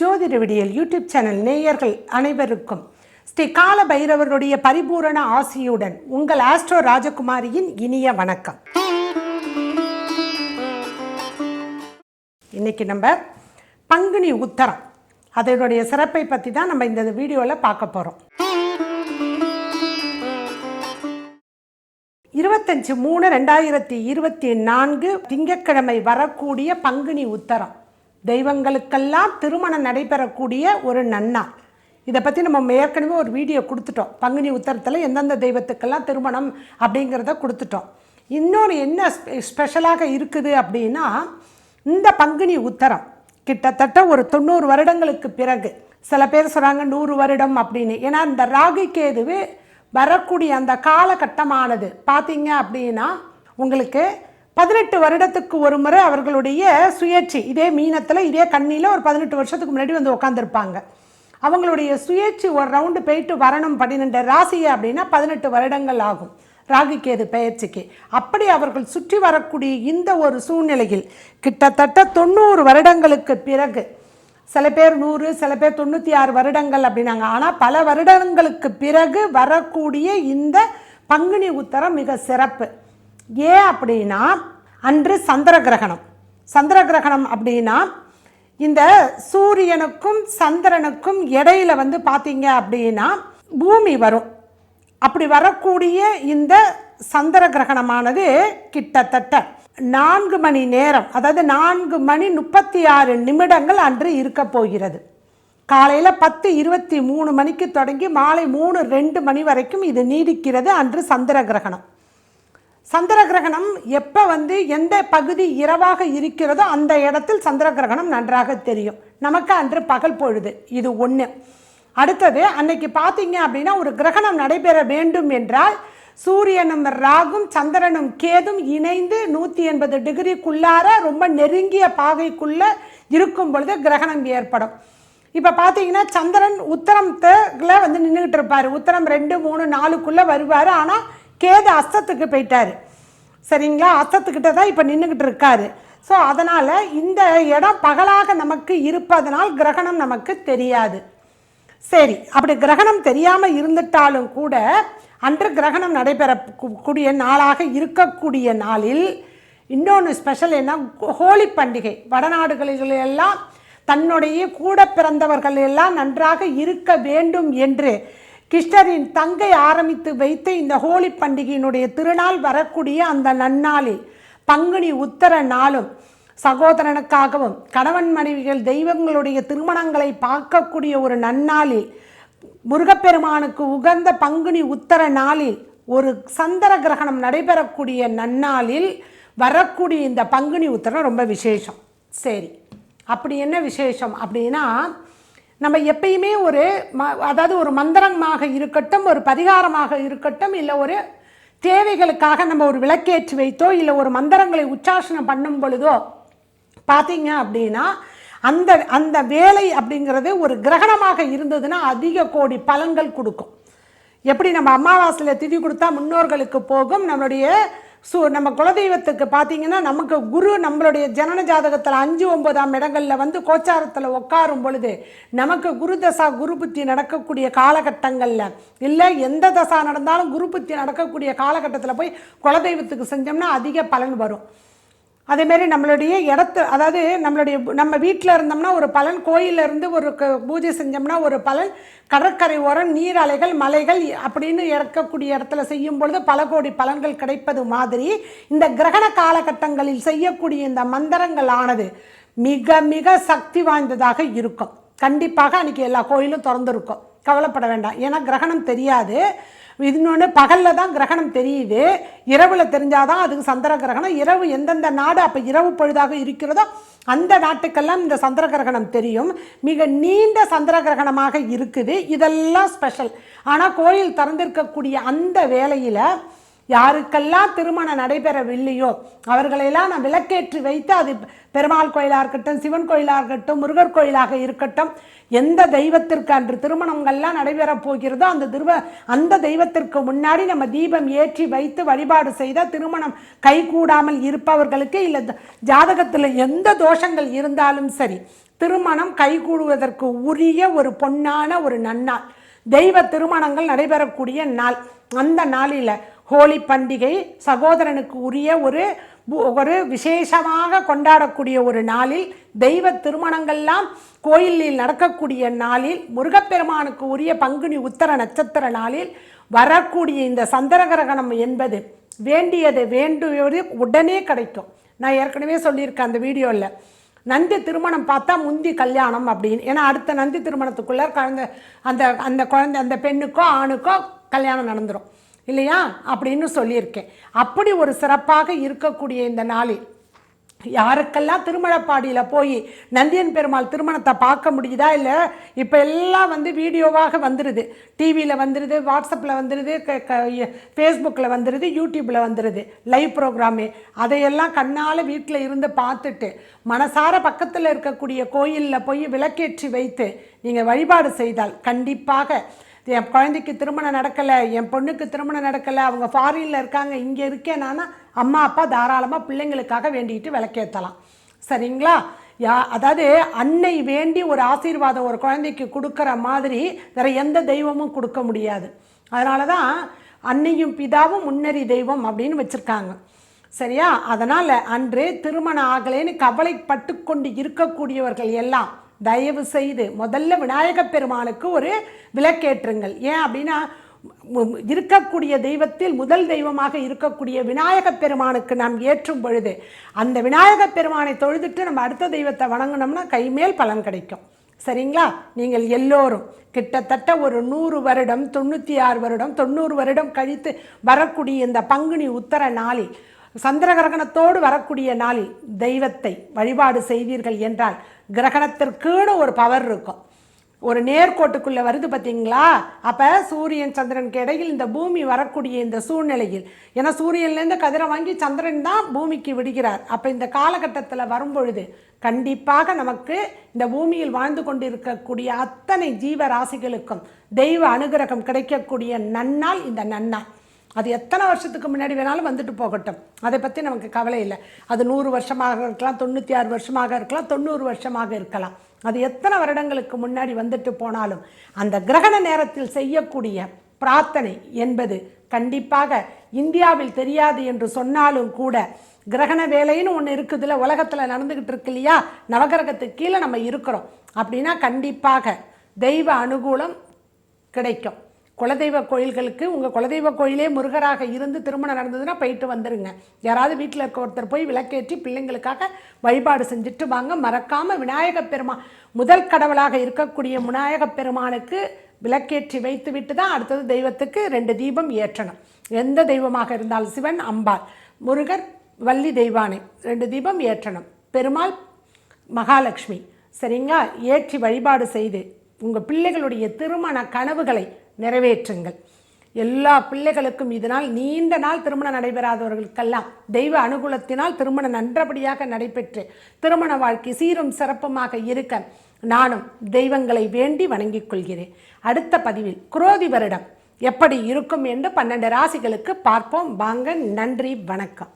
ஜோதிட விடியல் YouTube channel நேயர்கள் அனைவருக்கும் ஸ்ரீ கால பைரவருடைய பரிபூரண ஆசியுடன் உங்கள் ஆஸ்ட்ரோ ராஜகுமாரியின் இனிய வணக்கம். இன்னைக்கு நம்ம பங்குனி உத்தரம் அதனுடைய சிறப்பை பற்றி தான் நம்ம இந்த வீடியோவில் பார்க்க போகிறோம் இருபத்தஞ்சு மூணு ரெண்டாயிரத்தி இருபத்தி நான்கு திங்கட்கிழமை வரக்கூடிய பங்குனி உத்தரம். தெய்வங்களுக்கெல்லாம் திருமணம் நடைபெறக்கூடிய ஒரு நன்னாள் இதை பற்றி நம்ம ஏற்கனவே ஒரு வீடியோ கொடுத்துட்டோம். பங்குனி உத்தரத்தில் எந்தெந்த தெய்வத்துக்கெல்லாம் திருமணம் அப்படிங்கிறத கொடுத்துட்டோம். இன்னொன்று என்ன ஸ்பெ- ஸ்பெஷலாக இருக்குது அப்படின்னா இந்த பங்குனி உத்தரம் கிட்டத்தட்ட ஒரு தொண்ணூறு வருடங்களுக்கு பிறகு சில பேர் சொல்கிறாங்க நூறு வருடம் அப்படின்னு. ஏன்னா இந்த ராகு கேதுவு வரக்கூடிய அந்த காலகட்டமானது. பார்த்தீங்க அப்படின்னா உங்களுக்கு பதினெட்டு வருடத்துக்கு ஒரு முறை அவர்களுடைய சுயேட்சை. இதே மீனத்தில் இதே கண்ணியில் ஒரு பதினெட்டு வருஷத்துக்கு முன்னாடி வந்து உட்காந்துருப்பாங்க அவங்களுடைய சுயேட்சை ஒரு ரவுண்டு போயிட்டு வரணும் பன்னிரெண்டு ராசி அப்படின்னா பதினெட்டு வருடங்கள் ஆகும். ராகு கேது பெயர்ச்சிக்கு. அப்படி அவர்கள் சுற்றி வரக்கூடிய இந்த ஒரு சூழ்நிலையில் கிட்டத்தட்ட தொண்ணூறு வருடங்களுக்கு பிறகு சில பேர் நூறு சில பேர் தொண்ணூற்றி ஆறு வருடங்கள் அப்படின்னாங்க. ஆனால் பல வருடங்களுக்கு பிறகு வரக்கூடிய இந்த பங்குனி உத்தரம் மிக சிறப்பு. ஏன் அப்படின்னா அன்று சந்திர கிரகணம் சந்திர கிரகணம் அப்படின்னா இந்த சூரியனுக்கும் சந்திரனுக்கும் இடையில வந்து பார்த்தீங்க அப்படின்னா பூமி வரும். அப்படி வரக்கூடிய இந்த சந்திர கிரகணமானது கிட்டத்தட்ட நான்கு மணி நேரம் அதாவது நான்கு மணி முப்பத்தி ஆறு நிமிடங்கள் அன்று இருக்க போகிறது. காலையில் பத்து இருபத்தி மூணு மணிக்கு தொடங்கி மாலை மூணு ரெண்டு மணி வரைக்கும் இது நீடிக்கிறது அன்று சந்திர கிரகணம் சந்திர கிரகணம் எப்போ வந்து எந்த பகுதி இரவாக இருக்கிறதோ அந்த இடத்தில் சந்திர கிரகணம் நன்றாக தெரியும். நமக்கு அன்று பகல் பொழுது. இது ஒன்று அடுத்தது அன்னைக்கு பார்த்தீங்க அப்படின்னா ஒரு கிரகணம் நடைபெற வேண்டும் என்றால் சூரியனும் ராகும் சந்திரனும் கேதும் இணைந்து நூற்றி எண்பது டிகிரிக்குள்ளார ரொம்ப நெருங்கிய பாகைக்குள்ளே இருக்கும் பொழுது கிரகணம் ஏற்படும். இப்போ பார்த்தீங்கன்னா சந்திரன் உத்தரத்தில் வந்து நின்றுக்கிட்டு இருப்பார். உத்தரம் ரெண்டு மூணு நாலுக்குள்ளே வருவார். ஆனால் கேது அஸ்தத்துக்கு போயிட்டார். சரிங்களா? அஸ்தத்துக்கிட்ட தான் இப்போ நின்றுக்கிட்டு இருக்காரு. ஸோ அதனால் இந்த இடம் பகலாக நமக்கு இருப்பதனால் கிரகணம் நமக்கு தெரியாது. சரி அப்படி கிரகணம் தெரியாமல் இருந்துட்டாலும் கூட அன்று கிரகணம் நடைபெற கூடிய நாளாக இருக்கக்கூடிய நாளில் இன்னொன்று ஸ்பெஷல் என்ன? ஹோலி பண்டிகை. வடநாடுகளில் எல்லாம் தன்னுடைய கூட பிறந்தவர்கள் எல்லாம் நன்றாக இருக்க வேண்டும் என்று கிருஷ்ணரின் தங்கை ஆரம்பித்து வைத்து இந்த ஹோலி பண்டிகையினுடைய திருநாள் வரக்கூடிய அந்த நன்னாளில் பங்குனி உத்தர நாளும் சகோதரனுக்காகவும் கணவன் மனைவிகள் தெய்வங்களுடைய திருமணங்களை பார்க்கக்கூடிய ஒரு நன்னாளில் முருகப்பெருமானுக்கு உகந்த பங்குனி உத்தர நாளில் ஒரு சந்திர கிரகணம் நடைபெறக்கூடிய நன்னாளில் வரக்கூடிய இந்த பங்குனி உத்தரம் ரொம்ப விசேஷம். சரி அப்படி என்ன விசேஷம் அப்படின்னா நம்ம எப்பயுமே ஒரு ம அதாவது ஒரு மந்திரமாக இருக்கட்டும் ஒரு பரிகாரமாக இருக்கட்டும் இல்லை ஒரு தேவைகளுக்காக நம்ம ஒரு விளக்கேற்றி வைத்தோ இல்லை ஒரு மந்திரங்களை உச்சாசனம் பண்ணும் பொழுதோ பார்த்தீங்க அப்படின்னா அந்த அந்த வேலை அப்படிங்கிறது ஒரு கிரகணமாக இருந்ததுன்னா அதிக கோடி பலன்கள் கொடுக்கும். எப்படி நம்ம அமாவாசையில் திதி கொடுத்தா முன்னோர்களுக்கு போகும் நம்மளுடைய சு நம்ம குலதெய்வத்துக்கு பார்த்தீங்கன்னா நமக்கு குரு நம்மளுடைய ஜனன ஜாதகத்தில் அஞ்சு ஒன்பதாம் இடங்களில் வந்து கோச்சாரத்தில் உட்காரும் பொழுது நமக்கு குரு தசா குரு புத்தி நடக்கக்கூடிய காலகட்டங்களில் இல்லை எந்த தசா நடந்தாலும் குரு புத்தி நடக்கக்கூடிய காலகட்டத்தில் போய் குலதெய்வத்துக்கு செஞ்சோம்னா அதிக பலன் வரும். அதேமாரி நம்மளுடைய இடத்து அதாவது நம்மளுடைய நம்ம வீட்டில் இருந்தோம்னா ஒரு பலன் கோயில்ல இருந்து ஒரு க- பூஜை செஞ்சோம்னா ஒரு பலன் கடற்கரை ஓரம் நீர் அலைகள் மலைகள் அப்படின்னு இறக்கக்கூடிய இடத்துல செய்யும் பொழுது பல கோடி பலன்கள் கிடைப்பது மாதிரி இந்த கிரகண காலகட்டங்களில் செய்யக்கூடிய இந்த மந்திரங்கள் ஆனது மிக மிக சக்தி வாய்ந்ததாக இருக்கும். கண்டிப்பாக அன்றைக்கி எல்லா கோயிலும் திறந்துருக்கும். கவலைப்பட வேண்டாம். ஏன்னா கிரகணம் தெரியாது. இன்னொன்று பகலில் தான் கிரகணம் தெரியுது. இரவில் தெரிஞ்சாதான் அதுக்கு சந்திர கிரகணம். இரவு எந்தெந்த நாடு அப்போ இரவு பொழுதாக இருக்கிறதோ அந்த நாட்டுக்கெல்லாம் இந்த சந்திர கிரகணம் தெரியும். மிக நீண்ட சந்திர கிரகணமாக இருக்குது. இதெல்லாம் ஸ்பெஷல். ஆனால் கோயில் திறந்திருக்கக்கூடிய அந்த வேலையில் யாருக்கெல்லாம் திருமணம் நடைபெறவில்லையோ அவர்களையெல்லாம் நான் விளக்கேற்றி வைத்து அது பெருமாள் கோயிலாக இருக்கட்டும் சிவன் கோயிலாக இருக்கட்டும் முருகர் கோயிலாக இருக்கட்டும் எந்த தெய்வத்திற்கு அன்று திருமணங்கள்லாம் நடைபெறப் போகிறதோ அந்த திருவ அந்த தெய்வத்திற்கு முன்னாடி நம்ம தீபம் ஏற்றி வைத்து வழிபாடு செய்தால் திருமணம் கைகூடாமல் இருப்பவர்களுக்கு இல்லை ஜாதகத்தில் எந்த தோஷங்கள் இருந்தாலும் சரி திருமணம் கைகூடுவதற்கு உரிய ஒரு பொன்னான ஒரு நன்னாள். தெய்வ திருமணங்கள் நடைபெறக்கூடிய நாள். அந்த நாளில் ஹோலி பண்டிகை சகோதரனுக்கு உரிய ஒரு ஒரு விசேஷமாக கொண்டாடக்கூடிய ஒரு நாளில் தெய்வ திருமணங்கள்லாம் கோயிலில் நடக்கக்கூடிய நாளில் முருகப்பெருமானுக்கு உரிய பங்குனி உத்தர நட்சத்திர நாளில் வரக்கூடிய இந்த சந்திர கிரகணம் என்பது வேண்டியது வேண்டியது உடனே கிடைக்கும். நான் ஏற்கனவே சொல்லியிருக்கேன் அந்த வீடியோவில் நந்தி திருமணம் பார்த்தா முந்தி கல்யாணம் அப்படின்னு. ஏன்னா அடுத்த நந்தி திருமணத்துக்குள்ளே குழந்தை அந்த அந்த குழந்தை அந்த பெண்ணுக்கோ ஆணுக்கோ கல்யாணம் நடந்துரும். இல்லையா? அப்படின்னு சொல்லியிருக்கேன். அப்படி ஒரு சிறப்பாக இருக்கக்கூடிய இந்த நாளில் யாருக்கெல்லாம் திருமணப்பாடியில் போய் நந்தியன் பெருமாள் திருமணத்தை பார்க்க முடியுதா? இல்லை இப்போ எல்லாம் வந்து வீடியோவாக வந்துடுது டிவியில் வந்துடுது வாட்ஸ்அப்பில் வந்துடுது ஃபேஸ்புக்கில் வந்துடுது யூடியூப்பில் வந்துடுது லைவ் ப்ரோக்ராமு அதையெல்லாம் கண்ணால் வீட்டில் இருந்து பார்த்துட்டு மனசார பக்கத்தில் இருக்கக்கூடிய கோயிலில் போய் விளக்கேற்றி வைத்து நீங்கள் வழிபாடு செய்தால் கண்டிப்பாக என் குழந்தைக்கு திருமணம் நடக்கலை என் பொண்ணுக்கு திருமணம் நடக்கலை அவங்க ஃபாரினில் இருக்காங்க இங்கே இருக்கேன் நான் அம்மா அப்பா தாராளமாக பிள்ளைங்களுக்காக வேண்டிட்டு விளக்கேற்றலாம் சரிங்களா? யா அதாவது அன்னை வேண்டி ஒரு ஆசீர்வாதம் ஒரு குழந்தைக்கு கொடுக்குற மாதிரி வேறு எந்த தெய்வமும் கொடுக்க முடியாது. அதனால தான் அன்னையும் பிதாவும் முன்னறி தெய்வம் அப்படின்னு வச்சுருக்காங்க. சரியா? அதனால் அன்று திருமணம் ஆகலைன்னு கவலைப்பட்டு கொண்டு இருக்கக்கூடியவர்கள் எல்லாம் தயவு செய்து முதல்ல விநாயகப் பெருமானுக்கு ஒரு விளக்கேற்றுங்கள். ஏன் அப்படின்னா இருக்கக்கூடிய தெய்வத்தில் முதல் தெய்வமாக இருக்கக்கூடிய விநாயகப் பெருமானுக்கு நாம் ஏற்றும் பொழுது அந்த விநாயகப் பெருமானை தொழுதுட்டு நம்ம அடுத்த தெய்வத்தை வணங்கினோம்னா கைமேல் பலன் கிடைக்கும். சரிங்களா? நீங்கள் எல்லோரும் கிட்டத்தட்ட ஒரு நூறு வருடம் தொண்ணூற்றி ஆறு வருடம் தொண்ணூறு வருடம் கழித்து வரக்கூடிய இந்த பங்குனி உத்தர நாளில் சந்திர கிரகணத்தோடு வரக்கூடிய நாளில் தெய்வத்தை வழிபாடு செய்வீர்கள் என்றால் கிரகணத்திற்குன்னு ஒரு பவர் இருக்கும். ஒரு நேர்கோட்டுக்குள்ளே வருது பார்த்தீங்களா அப்போ சூரியன் சந்திரனுக்கு இடையில் இந்த பூமி வரக்கூடிய இந்த சூழ்நிலையில் ஏன்னா சூரியன்லேருந்து கதிரை வாங்கி சந்திரன் தான் பூமிக்கு விடுகிறார். அப்போ இந்த காலகட்டத்தில் வரும்பொழுது கண்டிப்பாக நமக்கு இந்த பூமியில் வாழ்ந்து கொண்டிருக்கக்கூடிய அத்தனை ஜீவ ராசிகளுக்கும் தெய்வ அனுகிரகம் கிடைக்கக்கூடிய நன்னாள் இந்த நன்னாள். அது எத்தனை வருஷத்துக்கு முன்னாடி வேணாலும் வந்துட்டு போகட்டும். அதை பற்றி நமக்கு கவலை இல்லை. அது நூறு வருஷமாக இருக்கலாம் தொண்ணூற்றி ஆறு வருஷமாக இருக்கலாம் தொண்ணூறு வருஷமாக இருக்கலாம். அது எத்தனை வருடங்களுக்கு முன்னாடி வந்துட்டு போனாலும் அந்த கிரகண நேரத்தில் செய்யக்கூடிய பிரார்த்தனை என்பது கண்டிப்பாக இந்தியாவில் தெரியாது என்று சொன்னாலும் கூட கிரகண வேலைன்னு ஒன்று இருக்குதுல உலகத்தில் நடந்துக்கிட்டு இருக்கு இல்லையா? நவகிரகத்துக்கு கீழே நம்ம இருக்கிறோம். அப்படின்னா கண்டிப்பாக தெய்வ அனுகூலம் கிடைக்கும். குலதெய்வ கோயில்களுக்கு உங்கள் குலதெய்வ கோயிலே முருகராக இருந்து திருமணம் நடந்ததுன்னா போயிட்டு வந்துடுங்க யாராவது வீட்டில் இருக்க ஒருத்தர் போய் விளக்கேற்றி பிள்ளைங்களுக்காக வழிபாடு செஞ்சுட்டு வாங்க. மறக்காமல் விநாயகப் பெருமான் முதல் கடவுளாக இருக்கக்கூடிய விநாயகப் பெருமானுக்கு விளக்கேற்றி வைத்து விட்டு தான் அடுத்தது தெய்வத்துக்கு ரெண்டு தீபம் ஏற்றணும். எந்த தெய்வமாக இருந்தாலும் சிவன் அம்பாள் முருகர் வள்ளி தெய்வானை ரெண்டு தீபம் ஏற்றணும். பெருமாள் மகாலட்சுமி. சரிங்களா? ஏற்றி வழிபாடு செய்து உங்கள் பிள்ளைகளுடைய திருமண கனவுகளை நிறைவேற்றுங்கள். எல்லா பிள்ளைகளுக்கும் இதனால் நீண்ட நாள் திருமணம் நடைபெறாதவர்களுக்கெல்லாம் தெய்வ அனுகூலத்தினால் திருமணம் நன்றபடியாக நடைபெற்று திருமண வாழ்க்கை சீரும் சிறப்புமாக இருக்க நானும் தெய்வங்களை வேண்டி வணங்கிக் கொள்கிறேன். அடுத்த பதிவில் குரோதி வருடம் எப்படி இருக்கும் என்று பன்னெண்டு ராசிகளுக்கு பார்ப்போம். வாங்க நன்றி வணக்கம்.